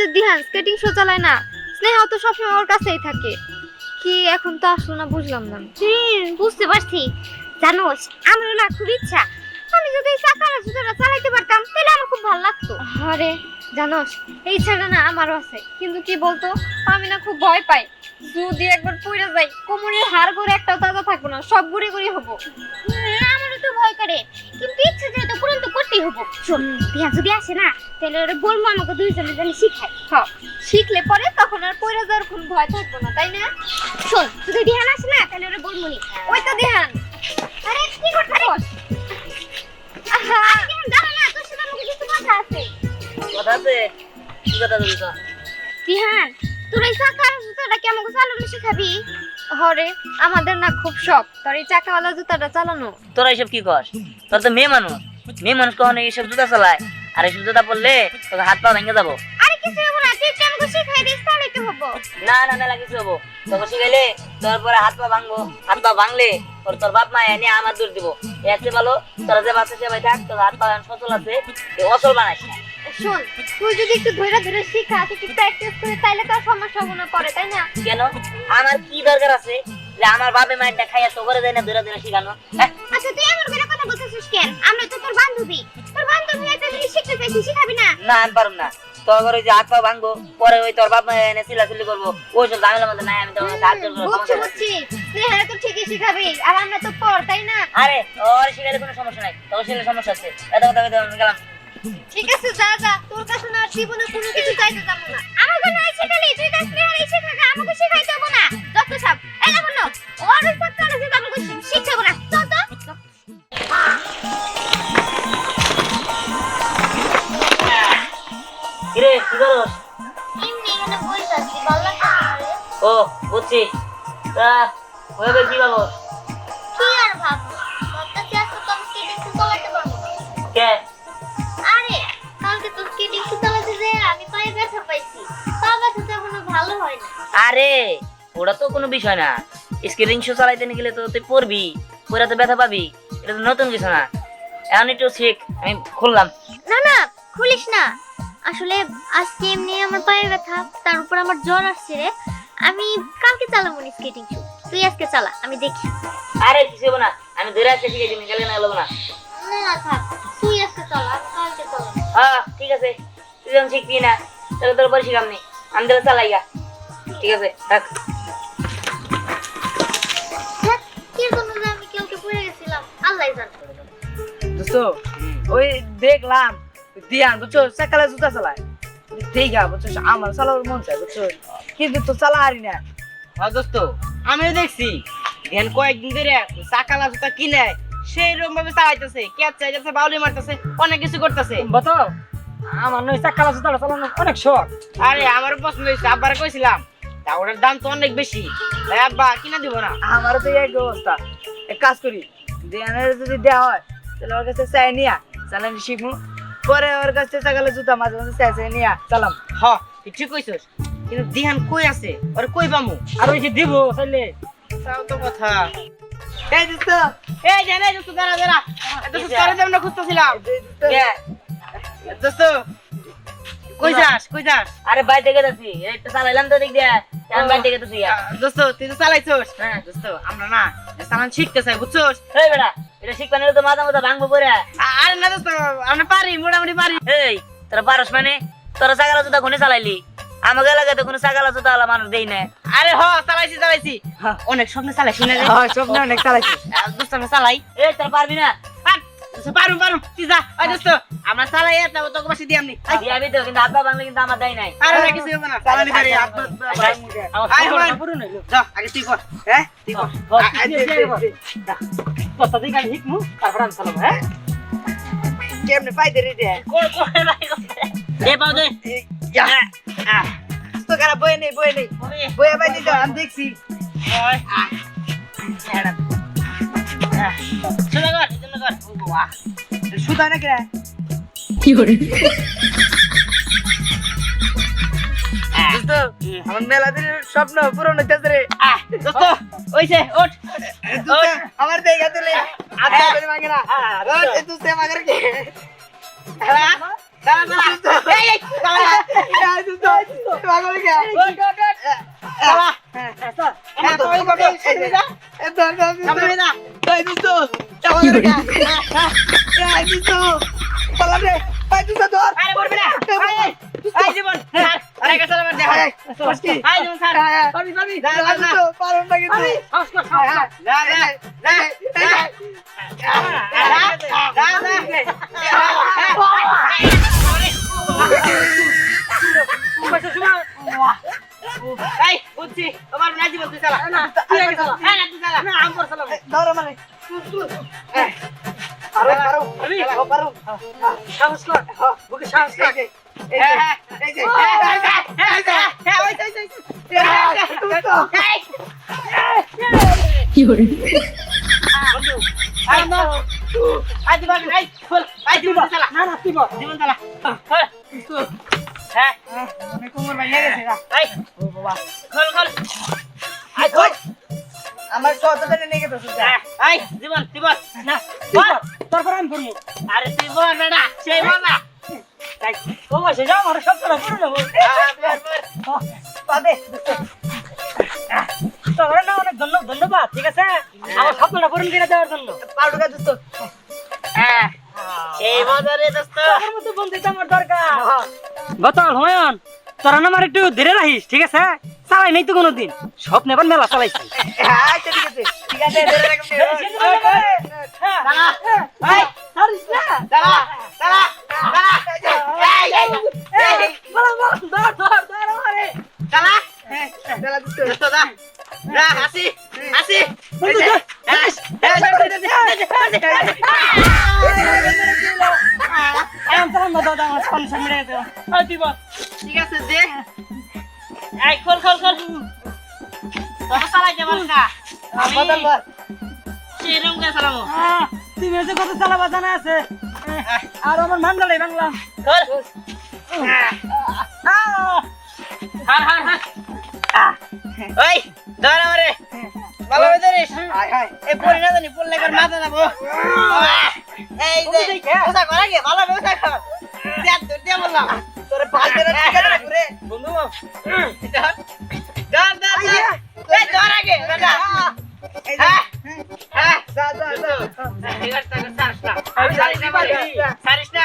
যে Dihan skating show চালায় না স্নেহাও তো সবসময় ওর কাছেই থাকে। কি এখন তো আসলো না বুঝলাম না। হুম বুঝতে পারছি। জানোস আমারও না খুব ইচ্ছা। আমি যদি এই চাকার জুতোটা চালাইতে পারতাম তাহলে আমার খুব ভালো লাগতো। আরে জানোস এই ইচ্ছাটা না আমারও আছে। কিন্তু কি বলতো আমি না খুব ভয় পাই। যদি একবার পড়ে যাই কোমরের হাড় করে একটাও তাজা থাকব না সব গুড়ি গুড়ি হব। হুম, আমারও ভয় করে। কিন্তু ইচ্ছা যেহেতু পূরণ তো করতেই হব। শোন দিয়া যদি আসে না তাহলে ওরা বলব আমাকে দুইজনে জানি শিখাই হ শিখলে পরে তখন আর পড়ে যাওয়ার কোনো ভয় থাকব না তাই না? শোন যদি ধ্যান আসে না তাহলে ওরা বলব নি ওই তো দিহান আরে কি করছিস আহা। দাঁড়া না তোর সাথে আমাকে কিছু কথা আছে। কথা আছে? কি কথা বলছো? তোর এই চালানো শিখাবি? হরে আমাদের না খুব শখ। তোর এই চাকাওয়ালা জুতাটা চালানো। তোরা এসব কি কর তোর তো মেয়ে মানুষ। মেয়ে মানুষ কখনো এইসব জুতা চালায়। আর এইসব জুতা পরলে তোকে হাত পা ভেঙে যাব। আরে কিছু হব না তুই একটু আমাকে শিখাই দিস তাহলে তো হব। না না না কিছু হব। তোকে শিখাইলে তোর পরে হাত পা ভাঙবো। হাত পা ভাঙলে তোর তোর বাপ মা এনে আমার দূর দিব। চেয়ে ভালো তোরা যে বাচ্চা সেবাই থাক তোর হাত পা সচল আছে অচল বানাইস না। শোন তুই যদি একটু ধরে ধরে শিখাস একটু প্র্যাকটিস করে তাইলে তো সমস্যা তাই না? কেন? আমার কি দরকার আছে? যে আমার মায়েরটা খাইয়া তো করে দেয় না দূরে দূরে শিখানো? হ্যাঁ? আচ্ছা তুই করে কথা বলতেছিস কেন? আমরা তো তোর বান্ধবী। তোর বান্ধবী একটা জিনিস শিখতে চাইছি শিখাবি না? না আমি পারব না। তোর ঘরে যে হাত পা ভাঙবো পরে ওই তোর বাপ মা এনে চিল্লাচিল্লি করব। ওই সব ঝামেলার মধ্যে নাই আমি তোমাকে সাহায্য করব বুঝছি বুঝছি। স্নেহারে তো ঠিকই শিখাবি আর আমরা তো পর তাই না? আরে ওর শিখাইলে কোনো সমস্যা নাই। তোর শিখলে সমস্যা আছে। এত কথা বলতে গেলাম। ঠিক আছে যা যা। তোর কাছে না জীবনে কোনো কিছু চাইতে যাব না। আমাকে নাই শিখালি তুই কাছ থেকে এই শিখাকে আমাকে শিখাই দেবো না। যত সব। এই না বলো ওর সব কাজ আছে আমাকে শিখাবো না। চল তো। কিরে কি করস? এমনি এখানে বসে আছি ভালো লাগছে ও বুঝছি তা ওইভাবে কি ভাবো কি আর ভাববো? আরে ওটা তো কোনো বিষয় না। স্কেটিং শো চালাইতে নিয়ে গেলে তো তুই পড়বি পরে তো ব্যথা পাবি এটা তো নতুন কিছু না। এখন একটু শিখ আমি খুললাম। না না খুলিস না। আসলে আজকে এমনি আমার পায়ে ব্যথা তার উপর আমার জ্বর আসছে রে। আমি কালকে চালাবো না স্কেটিং শু তুই আজকে চালা আমি দেখি। আরে কিছু হব না। আমি ধরে আসতে শিখে দিন গেলে না গেলো না। না থাক। তুই আজকে চালা কালকে চালাবো। হ্যাঁ ঠিক আছে। তুই যখন শিখবি না তাহলে তোর পরে শিখাম নি আমি তাহলে চালাইয়া ঠিক আছে ওই দেখলাম দিয়ান বুঝছ সকালে জুতা চালায়। দেখা বুঝছ আমার চালানোর মন চায় বুঝছ। কিন্তু তো চালা হারি না। হ্যাঁ দোস্ত আমিও দেখছি। ধ্যান কয়েকদিন ধরে চাকালা জুতা কিনে সেই রকম ভাবে চালাইতেছে ক্যাচ চাইতেছে বাউলি মারতেছে অনেক কিছু করতেছে। বতো আমার নয় চাকালা জুতা চালানো অনেক শখ। আরে আমার পছন্দ হয়েছে আব্বার কইছিলাম তা ওটার দাম তো অনেক বেশি। আব্বা কিনা দিব না? আমারও তো এই অবস্থা। এক কাজ করি দিয়ানের যদি দেওয়া হয় তাহলে ওর কাছে চাই নিয়া চালান শিখব পরে ওর কাছে চাকালে জুতা মাঝে মাঝে চাই চাই নিয়া চালাম। হ তুই ঠিক কইছস কিন্তু দিহান কই আছে? ওরে কই পামু আর ওই যে দিব চাইলে তাও তো কথা। এই দোস্ত এই জানে দোস্ত দাঁড়া দাঁড়া। দোস্ত তোর জন্য খুঁজতেছিলাম। দোস্ত কই যাস কই যাস? আরে বাইরে থেকে যাচ্ছি। তো চালাইলাম তো দিক দিয়ে। আমি বাইরে থেকে যাচ্ছি দোস্ত তুই তো চালাইছস? হ্যাঁ। দোস্ত আমরা না চালান শিখতে চাই বুঝছস? এই বেটা এটা শিখবা নিলে তো মাথা মাথা ভাঙবো পরে। আরে না দোস্ত আমরা পারি মোটামুটি পারি। এই তোরা পারস মানে? তোরা চাকালা জুতা কোনে চালাইলি? আমাকে এলাকায় তো কোনো চাকালা জুতা আলা মানুষ দেই না আরে হ চালাইছি চালাইছি। অনেক স্বপ্নে চালাইছি না। রে হ্যাঁ স্বপ্ন অনেক চালাইছি। দোস্ত আমরা চালাই। এই তোরা পারবি না? দোস্ত, পারুম পারুম তুই যা ওই দোস্ত। আমরা চালাই তারপর তোকে পাশে দিয়ামনি দিয়াবি তো কিন্তু পা ভাঙলে কিন্তু আমার দেয় নাই। আরে না কিছু হবে না। চালানি পারি হন। যা আগে তুই কর হ্যাঁ? তুই কর আ- আ- দে, দে, দে। কেমনে পাই দে রে দে। দে পাও দে। তো কারা বই নেই বই নেই। বই পাই দিতে আমি দেখছি। সোজা কর। এজন্য কর সুতা নাকি রে দোস্ত আমার মেলা দিনের স্বপ্ন পূরণ হইতেছে রে দোস্ত ওইছে ওঠ আমার দেখা দিলে আচ্ছা করে মাগে না ওই দোস্ত মাগে রে হ্যাঁ চালা চালা এই এই চালা এই জুতো পাগল কে হ্যাঁ তুই কবে শুনবি না এ ধর ধর সামনে না এই জুতো পাগল কে এই জুতো পালা রে এই না এই আমার না বুঝছি তোমার না জীবন তুই চালা না তুই হ্যাঁ না চালা না আম চালা ধর মানে আরে পারো আমি পারো সাহস কর বুকে সাহস কর হ্যাঁ হ্যাঁ এই যে হ্যাঁ হ্যাঁ হ্যাঁ হ্যাঁ ওই ওই ওই জুতো আই জীবন আই খোল আই জীবন চালা না না তুই বল চালা হ্যাঁ। কোমর ভাঙিয়ে গেছে গা। ও বাবা খোল খোল। আই খোল। আমার সহজে নিয়ে গেছে হ্যাঁ, জীবন জীবন। না বল তারপর আমি করব আরে তুই বল বেটা সেই বল না। তাই ও বসে যাও আমার সব করে পুরো নেব পাবে তোর না অনেক ধন্যবাদ ধন্যবাদ ঠিক আছে? আমার স্বপ্নটা পূরণ করে দেওয়ার জন্য। পাউডার জুতো হ্যাঁ সেই বাজারে দোস্ত। তোর মতো বন্ধু আমার দরকার। গতকাল হুমায়ুন তোরা আমার একটু ধীরে রাখিস ঠিক আছে চালাই নাই তো কোনোদিন স্বপ্নে নেবার মেলা চালাইছি হ্যাঁ আচ্ছা ঠিক আছে ঠিক আছে সেরকম করে চালাবো তুমি এসে কত চালাবা জানা আছে? আর আমার মান্দালাই বাংলা। খোল হার হার হার। ওই ধর আমারে। ভালো ধরিস হাই হাই। এই পরি না জানি পড়লে একবার মাথা যাব এই যে ওসা কর আগে ভালো করে ওসা কর। দেখ তোর দিয়ে বললাম। তোরে পাঁচ দিনের রে বন্ধু ধর ধর এই ধর আগে বেটা। যে হ্যাঁ। হ্যাঁ। যা যা যা। এবার তাকে সারিস না।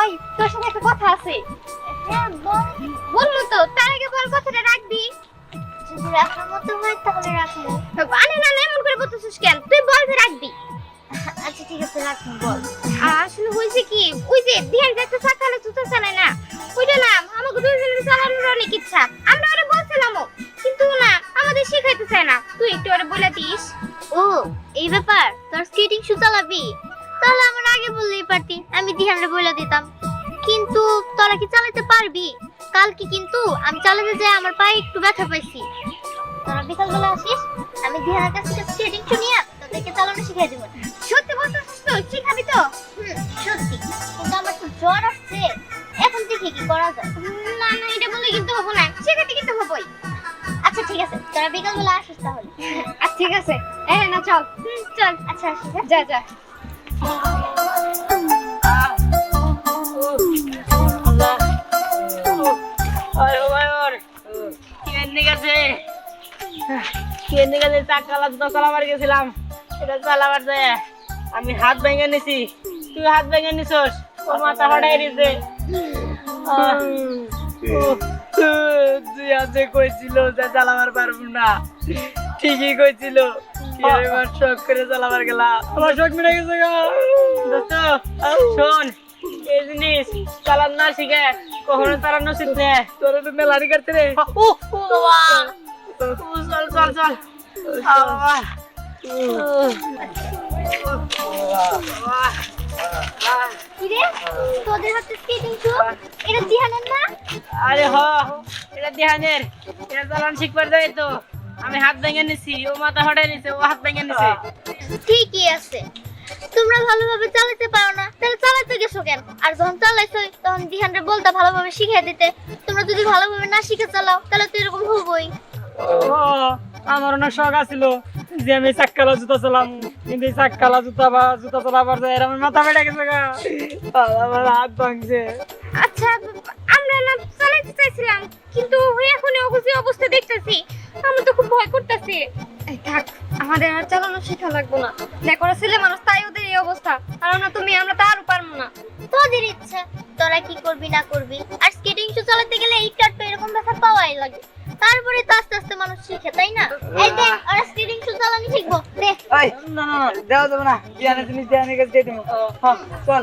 ওই তোর সাথে একটা কথা আছে। হ্যাঁ বল। বলল তো তার আগে বল কথাটা রাখবি। যদি রাখার মতো হয় তাহলে রাখব। আরে না না, এমন করে বলতেছিস কেন? তুই বল যে রাখবি। আচ্ছা ঠিক আছে রাখুন বল। আসলে হয়েছে কি ওই যে সকালে জুতো চালায় না। ওইটা না আমাকে দুইজনের চালানোর অনেক ইচ্ছা। আমরা ওরা বলছিলামও কিন্তু না আমাদের শেখাইতে চায় না। তুই একটু ওরা বলে দিস। ও এই ব্যাপার? তোর স্কেটিং শু চালাবি? তাহলে আমার আগে বললেই পারতি আমি দিহানরে বলে দিতাম। কিন্তু তোরা কি চালাতে পারবি? কালকে কিন্তু আমি চালাতে যাই আমার পায়ে একটু ব্যথা পাইছি। তোরা বিকালবেলা আসিস আমি দিহানের কাছ থেকে স্কেটিং শু নিয়ে তোদেরকে চালানো শিখিয়ে দেবো। সত্যি বলতেছিস তো শিখাবি তো? হুম সত্যি। কিন্তু আমার তো জ্বর আসছে। এখন দেখি কি করা যায়। না না এটা বলে কিন্তু হব না। শেখাতে কিন্তু হবই। আচ্ছা ঠিক আছে। তোরা বিকালবেলা আসিস তাহলে। আচ্ছা ঠিক আছে। হ্যাঁ না চল। চল। আচ্ছা আসিস হ্যাঁ? যা যা। গেছিলাম এটা চালাবার যায় আমি হাত ভেঙে নিছি তুই হাত ভেঙে নিছস ও মাথা ফাটাই দিছে তুই কইছিল যে চালাবার পারব না ঠিকই কইছিল এবার শখ করে চালাবার গেলা। আমার শখ মিটে গেছে গা। দোস্ত শোন এই জিনিস চালান না শিখে কখনো চালানো তোর তো মেলারি করতে রে। চল চল চল। কিরে? তোদের হাতে স্কেটিং শু এটা দিহানের না? আরে হ এটা দেহানের। এটা চালান শিখবার যায় তো আমি হাত ভেঙে নিছি ও মাথা হটাই নিছে ও হাত ভেঙে নিছে। ঠিকই আছে। তোমরা ভালোভাবে চালাতে পারো না তাহলে চালাতে গেছো কেন? আর যখন চালাইছো তখন দিহানরে বলতা ভালোভাবে শিখিয়ে দিতে। তোমরা যদি ভালোভাবে না শিখে চালাও তাহলে তো এরকম হবই। ও আমার অনেক শখ আছিল যে আমি চাক্কা জুতা চালাম। কিন্তু এই চাক্কালা জুতা বা জুতা চালাবার যায় আমার মাথা বেড়ে গেছে গা। আমার হাত ভাঙছে। আচ্ছা আমরা না চালাইতে চাইছিলাম কিন্তু এখন অবস্থা অবস্থা দেখতেছি। আমি তো খুব ভয় করতেছি। থাক আমাদের আর চালানো শেখা লাগবো না। দেখো ছেলে মানুষ তাই ওদের এই অবস্থা। আর আমরা তুমি আমরা তো আরও পারব না। তোদের ইচ্ছা তোরা কি করবি না করবি? আর স্কেটিং শু চালাতে গেলে একটু একটু এরকম ব্যথা পাওয়াই লাগে। তারপরে তো আস্তে আস্তে মানুষ শিখে তাই না? এই দেখ ওরা স্কেটিং শু চালানি শিখব। দেখ না না না দেওয়া যাবে না। কাছে দিয়ে দিবো। হ্যাঁ চল চল,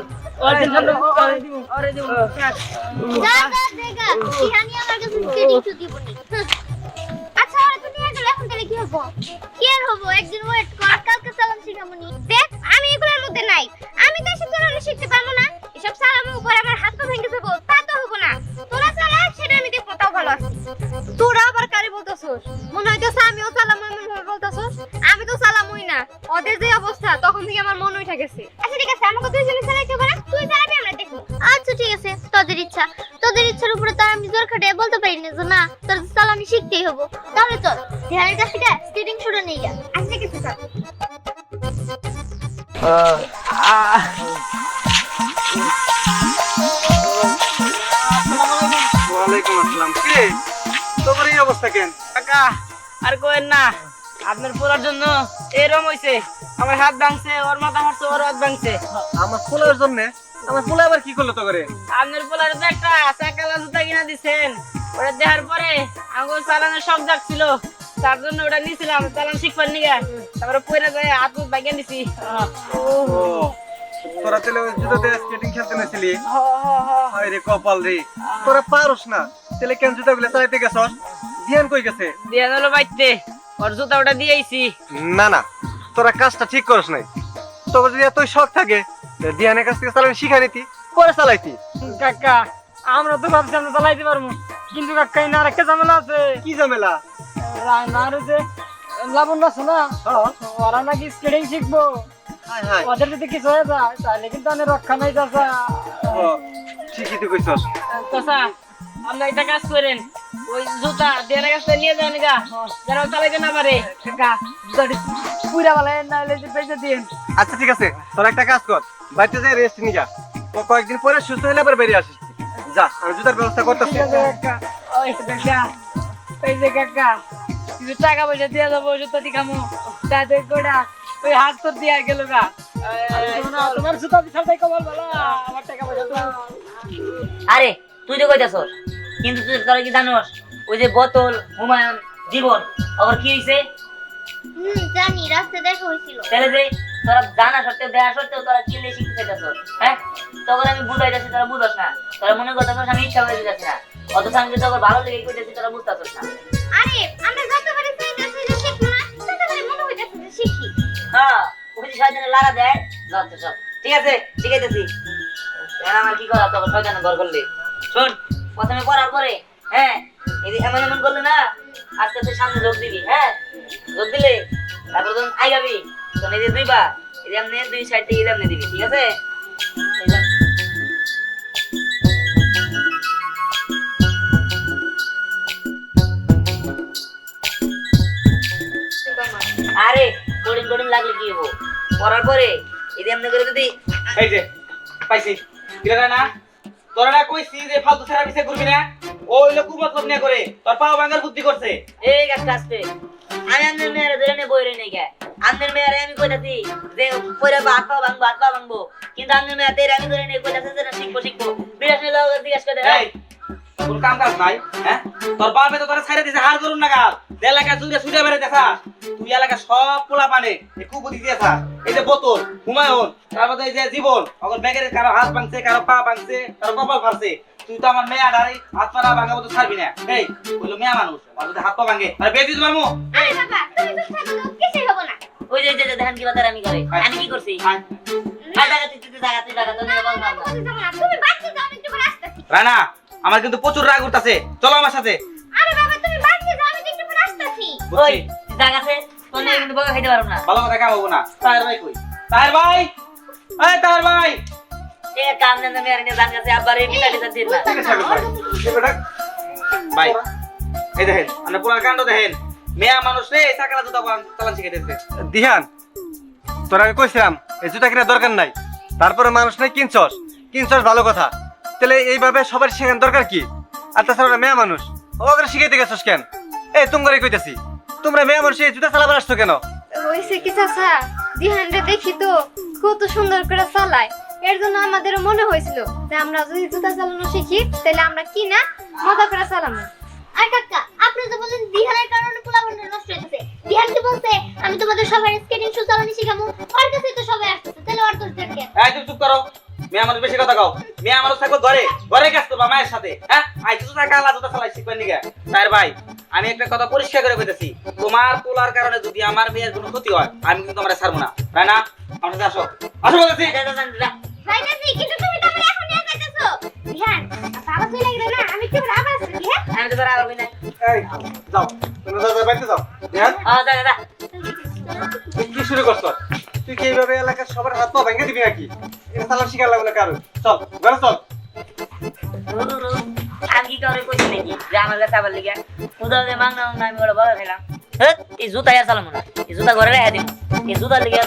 আচ্ছা ওরা তো নিয়ে গেল এখন তাহলে কি হব? কি আর হব? একদিন ওয়েট কর কালকে চালান শিখামনি। দেখ আমি এগুলোর মধ্যে নাই। আমি তো এসব চালানো শিখতে পারব না। এসব চালানোর উপর আমার হাত পা ভেঙে যাব তা তো হব না। তোরা চালা সেটা আমি দেখব তাও ভালো আছে। তোরা আবার কারে বলতেছস? মনে হইতেছে আমিও চালাম ওদের যে অবস্থা তখন থেকে আমার মন উঠে গেছে। আচ্ছা ঠিক আছে আমাকে তুই দুইজনে চালাইতে হবে না তুই চালাবি আমরা দেখব। আচ্ছা ঠিক আছে তোদের ইচ্ছা। তোদের ইচ্ছার উপরে তো আর আমি জোর খাটিয়ে বলতে পারি না যে না তোর চালানি শিখতেই হব। তাহলে চল ধ্যানের কাছ থেকে স্কেটিং শুরু নিয়ে যা। আচ্ছা ঠিক আছে চল। ওয়ালাইকুম আসসালাম। কে? তোমার এই অবস্থা কেন? কাকা আর কোয়েন না। আপনার পোলার জন্য এরম হইছে। আমার হাত ভাঙছে ওর মাথা ফাটছে ওর হাত ভাঙছে। আমার পোলার জন্য? আমার পোলা আবার কি করল তো করে আপনার পোলার তো একটা চাকালা জুতা কিনা দিছেন ওটা দেখার পরে আমার চালানোর শখ জাগছিল। তার জন্য ওটা নিয়েছিলাম চালান শিখবার নিগে তারপরে পরে যায় হাত মুখ ভাঙিয়ে নিছি। তোরা তাহলে ওই জুতোতে স্কেটিং খেলতে নেছিলি? হায় রে কপাল রে। তোরা পারস না। তাহলে কেন জুতা গুলো চালাইতে গেছস? ধ্যান কই গেছে? দিয়ে গেল বাইতে। ওর জুতা ওটা দিয়েছি না না তোরা কাজটা ঠিক করস নাই। তোর যদি এতই শখ থাকে ধ্যানের কাছ থেকে চালানো শিখা নিতি পরে চালাইতি। কাকা আমরা তো ভাবছি আমরা চালাইতে পারব কিন্তু কাকা এই না আরেকটা ঝামেলা আছে। কি ঝামেলা? রান্নার যে লাবণ আছে না ওরা নাকি স্কেটিং শিখব। হায় হায়। ওদের যদি কিছু হয়ে যায় তাহলে কিন্তু আমি রক্ষা নাই চাচা। ও, ঠিকই তো কইছস। চাচা আপনি একটা কাজ করেন ওই জুতা দেয়ার কাছে নিয়ে যান গা। যারা চালাইতে না পারে। কাকা জুতাটি পুরা না হলে যে বেঁচে দিন আচ্ছা ঠিক আছে তোরা একটা কাজ কর বাড়িতে যাই রেস্ট নিয়ে যা। কয়েকদিন পরে সুস্থ হলে আবার বেরিয়ে আসিস। যা আমি জুতার ব্যবস্থা করতেছি। কাকা ওই কাকা ওই যে কাকা কিছু টাকা পয়সা দিয়ে যাব জুতা দিকামো তাতে কোটা ওই হাত তোর দিয়া গেল গা। তোমার জুতা কবল আমার টাকা পয়সা তো আরে তুই তো কইতাছস কিন্তু তুই তোরা কি জানোস ওই যে বোতল হুমায়ুন জীবন আবার কি হইছে? হুম জানি রাস্তায় দেখা হয়েছিল তাহলে যে তোরা জানা সত্ত্বেও দেয়া সত্ত্বেও তোরা কি লে শিখতে হ্যাঁ? তখন আমি বুঝাইতেছি তোরা বুঝস না। তোরা মনে করতেছস আমি ইচ্ছা করে দিতেছি না। অথচ আমি যে তোর ভালো লেগে কইতেছি তোরা বুঝতেছস না। আরে আমরা যতবারই চাইতেছি যে শিখব না ততবারই মনে হইতেছে যে শিখি। হ্যাঁ ওই যে শয়তানের লারা দেয় যত সব। ঠিক আছে শিখাইতেছি। এখন আমার কি করা তখন শয়তানের ঘর করলে। শোন, প্রথমে পড়ার পরে হ্যাঁ যে এমন এমন করলে না, আস্তে আস্তে সামনে যোগ দিবি হ্যাঁ? যোগ দিলে, তারপর যখন আইগাবি তখন এই যে দুইবার, এই এমনি দুই সাইড থেকে এমনি দিবি, ঠিক আছে? আরে বোরিং বোরিং লাগলে কি হব? পড়ার পরে, এই যে এমনি করে যদি এই যে, পাইছি। না তোরা না কইছি যে ফালতু ছাড়া পিছে ঘুরবি না? ওই লোক মতলব নিয়ে করে। তোর পাও ভাঙার বুদ্ধি করছে। এই গাছটা আসতে আমি আন্দের মেয়েরা ধরে নিয়ে বইরে নেই গে আন্দের মেয়েরা আমি কইতাছি যে পরে হাত পা ভাঙবো পা ভাঙবো। কিন্তু আন্দের মেয়েরা তেরে আমি ধরে নিয়ে কইতাছে যে না শিখব শিখব। বিরাশ নিয়ে লোক জিজ্ঞাসা করে কোন কাম কাজ নাই হ্যাঁ? তোর বাপে তো তোর ছাইরে দিছে হার করুন না গাল এলাকা জুড়ে ছুটে বেড়ে দেখা তুই এলাকা সব পোলা পানে এই কুপুতি দিয়েছা এই যে বোতল হুমায়ুন তারপরে এই যে জীবন অগর ব্যাগের কারও হাত ভাঙছে কারও পা ভাঙছে কারও কপাল ফাড়ছে তুই তো আমার মেয়ে আডারে হাত পা ভাঙাবো তো ছাড়বি না। এই বলল মেয়ে মানুষ আর যদি হাত পা ভাঙে আর তোমার মুখ আরে বাবা তুমি তো থাকো কিছুই হব না। ওই যে যে ধান কি বাতার আমি করে আমি কি করছি? আর জায়গা তুই তুই জায়গা তুই জায়গা তুমি না তুমি যাও আমি একটু পরে আসতেছি। রানা আমার কিন্তু প্রচুর রাগ উঠতেছে। চলো আমার সাথে। আরে বাবা তুমি বাড়িতে যাও আমি একটু পরে আসতেছি। ওই আছে? তোর নিয়ে কিন্তু বকা খাইতে পারব না। ভালো কথা কাম না। তাহের ভাই কই? তাহের ভাই! এই তাহের ভাই! এ কাম আমি আর নিয়ে জান কাছে আবার এই দিন না। ভাই এই দেখেন আমরা পুরার কাণ্ড দেখেন। মেয়া মানুষ রে জুতা চালান দিহান তোর আমি কইছিলাম এই জুতা কিনা দরকার নাই। তারপরে মানুষ নাই কিনছস। কিনছস ভালো কথা। তাহলে এইভাবে সবার শেখান দরকার কি? আর তাছাড়া ওরা মেয়ে মানুষ। ওকে শিখাইতে গেছস কেন? এই তুমি কইতেছি? তোমরা মেয়ে মানুষ এই জুতা চালাবার আসছো কেন? হয়েছে কি চাচা? দিহানরে দেখি তো কত সুন্দর করে চালায়। এর জন্য আমাদের মনে হয়েছিল যে আমরা যদি জুতা চালানো শিখি তাহলে আমরা কি না মজা করে চালাবো আর কাকা আপনি তো বলেন দিহানের কারণে পোলাবনটা নষ্ট হয়েছে দিহান কি বলছে আমি তোমাদের সবার স্কেটিং শু চালানো শিখাবো ওর কাছে তো সবাই আসতেছে তাহলে ওর দোষ দেখে এই চুপ করো। মেয়া মানুষ বেশি কথা কও। মেয়া মানুষ থাকবে ঘরে। ঘরে কাজ করবা মায়ের সাথে হ্যাঁ? আই জুতা কালা জুতা চালাই শিখবেন নিগা। তাহের ভাই আমি একটা কথা পরিষ্কার করে কইতেছি। তোমার তোলার কারণে যদি আমার মেয়ের কোনো ক্ষতি হয় আমি কিন্তু তোমরা ছাড়বো না। তাই না? আমার সাথে আসো। আসো বলেছি কিন্তু তুমি তো এখন নিয়ে যাইতেছো ধ্যান বাবা চলে গেলে না? আমি একটু আবার আসতেছি হ্যাঁ আমি তো আবার না এই যাও। তোমরা যাও, যাও, যাও। দিহান হ্যাঁ যা যা। কি শুরু করছ? তুই কি এইভাবে এলাকার সবার হাত পা ভেঙে দিবি নাকি? চালান শিকার লাগবে না কারও? চল ঘরে চল। আমি কি করে কইছি নাকি? যে আমার কাছে আবার লিগা। উদা দে মাংনা আমি বড় খেলাম। হ্যাঁ? এই জুতা না। এই জুতা ঘরে রেখে দিন। এই জুতা লিগা